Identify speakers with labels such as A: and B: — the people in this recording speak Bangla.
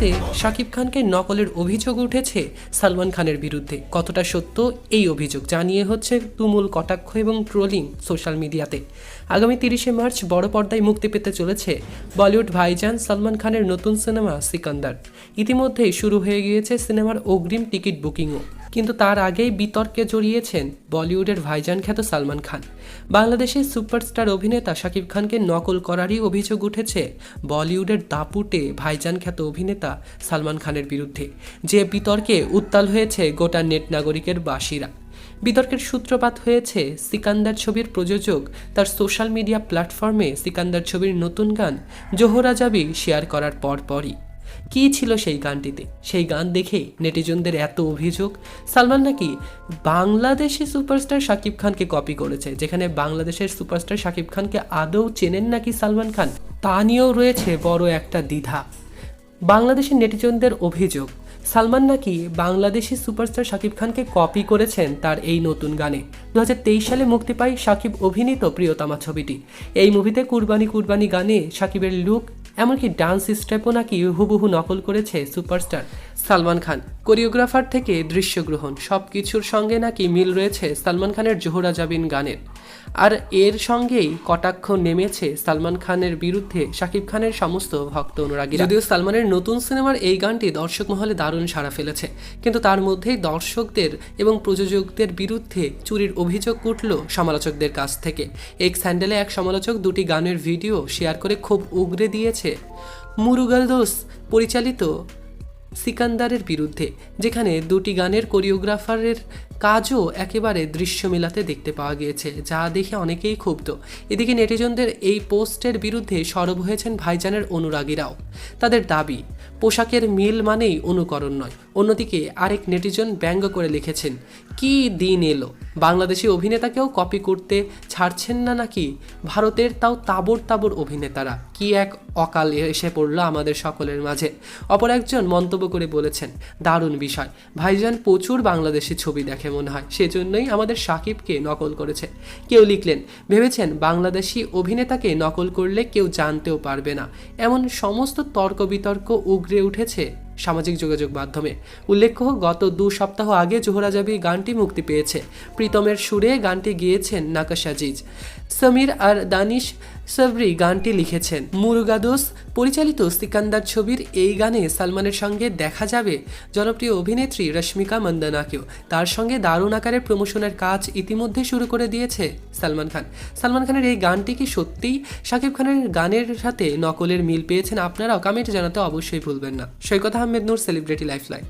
A: সিনেমাতে শাকিব খানকে নকলের অভিযোগ উঠেছে সালমান খানের বিরুদ্ধে। কতটা সত্য এই অভিযোগ? জানিয়ে হচ্ছে তুমুল কটাক্ষ এবং ট্রোলিং সোশ্যাল মিডিয়াতে। আগামী তিরিশে মার্চ বড় পর্দায় মুক্তি পেতে চলেছে বলিউড ভাইজান সালমান খানের নতুন সিনেমা সিকান্দার। ইতিমধ্যেই শুরু হয়ে গিয়েছে সিনেমার অগ্রিম টিকিট বুকিংও। কিন্তু তার আগেই বিতর্কে জড়িয়েছেন বলিউডের ভাইজান খ্যাত সালমান খান। বাংলাদেশের সুপারস্টার অভিনেতা শাকিব খানকে নকল করারই অভিযোগ উঠেছে বলিউডের দাপুটে ভাইজান খ্যাত অভিনেতা সালমান খানের বিরুদ্ধে, যে বিতর্কে উত্তাল হয়েছে গোটা নেট নাগরিকের বাসীরা। বিতর্কের সূত্রপাত হয়েছে সিকান্দার ছবির প্রযোজক, তার সোশ্যাল মিডিয়া প্ল্যাটফর্মে সিকান্দার ছবির নতুন গান জোহরা যাবি শেয়ার করার পরপরই। কী ছিল সেই গানটিতে? সেই গান দেখে নেটিজনদের এত অভিযোগ? সালমান নাকি বাংলাদেশি সুপারস্টার শাকিব খানকে কপি করেছে, যেখানে বাংলাদেশের সুপারস্টার শাকিব খানকে আদৌ চেনেন নাকি সালমান খান? তা নিয়েও রয়েছে বড় একটা দ্বিধা। বাংলাদেশের নেটিজনদের অভিযোগ, সালমান নাকি বাংলাদেশি সুপারস্টার শাকিব খানকে কপি করেছেন তার এই নতুন গানে। দু হাজার তেইশ সালে মুক্তি পায় শাকিব অভিনীত প্রিয়তমা ছবিটি। এই মুভিতে কুরবানি কুরবানি গানে শাকিবের লুক এমনকি ডান্স স্টেপও নাকি হুবহু নকল করেছে সুপারস্টার সালমান খান। কোরিওগ্রাফার থেকে দৃশ্যগ্রহণ সব কিছুর সঙ্গে নাকি মিল রয়েছে সালমান খানের জোহরা জাবিন গানের। আর এর সঙ্গেই কটাক্ষ নেমেছে সালমান খানের বিরুদ্ধে শাকিব খানের সমস্ত ভক্ত অনুরাগী যদিও সালমানের নতুন সিনেমার এই গানটি দর্শক মহলে দারুণ সাড়া ফেলেছে, কিন্তু তার মধ্যেই দর্শকদের এবং প্রযোজকদের বিরুদ্ধে চুরির অভিযোগ উঠল সমালোচকদের কাছ থেকে। এক স্যান্ডেলে এক সমালোচক দুটি গানের ভিডিও শেয়ার করে খুব উগরে দিয়েছে। মুরুগাল দোস পরিচালিত সিকান্দারের বিরুদ্ধে, যেখানে দুটি গানের কোরিওগ্রাফারের কাজও একেবারে দৃশ্য মেলাতে দেখতে পাওয়া গিয়েছে, যা দেখে অনেকেই ক্ষুব্ধ। এদিকে নেটিজনদের এই পোস্টের বিরুদ্ধে সরব হয়েছেন ভাইজানের অনুরাগীরাও। তাদের দাবি, পোশাকের মিল মানেই অনুকরণ নয়। অন্যদিকে আরেক নেটিজন ব্যঙ্গ করে লিখেছেন, কি দিন এলো? বাংলাদেশি অভিনেতাকেও কপি করতে ছাড়ছেন না নাকি? ভারতের তাও তাবর তাবর অভিনেতারা। কি এক অকাল এসে পড়ল আমাদের সকলের মাঝে। অপর একজন মন্তব্য করে বলেছেন, দারুণ বিষয়। ভাইজান প্রচুর বাংলাদেশি ছবি দেখে মনে হয়। সেজন্যই আমাদের সাকিবকে নকল করেছে। কেউ লিখলেন, ভেবেছেন বাংলাদেশি অভিনেতাকে নকল করলে কেউ জানতেও পারবে না। এমন সমস্ত তর্ক বিতর্ক উগরে উঠেছে সামাজিক যোগাযোগ মাধ্যমে। উল্লেখ্য, গত দু সপ্তাহ আগে জোহরা জাবি গানটি মুক্তি পেয়েছে। প্রীতমের সুরে গানটি গিয়েছেন নাকাশাজিজ সমীর আর দানিশ সাবরি গানটি লিখেছেন। মুরুগাদোস, পরিচালিত সিকান্দার ছবির এই গানে সালমানের সঙ্গে দেখা যাবে জনপ্রিয় অভিনেত্রী রশ্মিকা মন্দনাকেও। তার সঙ্গে দারুণ আকারের প্রমোশনের কাজ ইতিমধ্যে শুরু করে দিয়েছে সালমান খান। সালমান খানের এই গানটি কি সত্যিই? শাকিব খানের গানের সাথে নকলের মিল পেয়েছেন আপনারাও? কমেন্টে জানাতে অবশ্যই ভুলবেন না। Saikat Ahmed Noor celebrity lifeline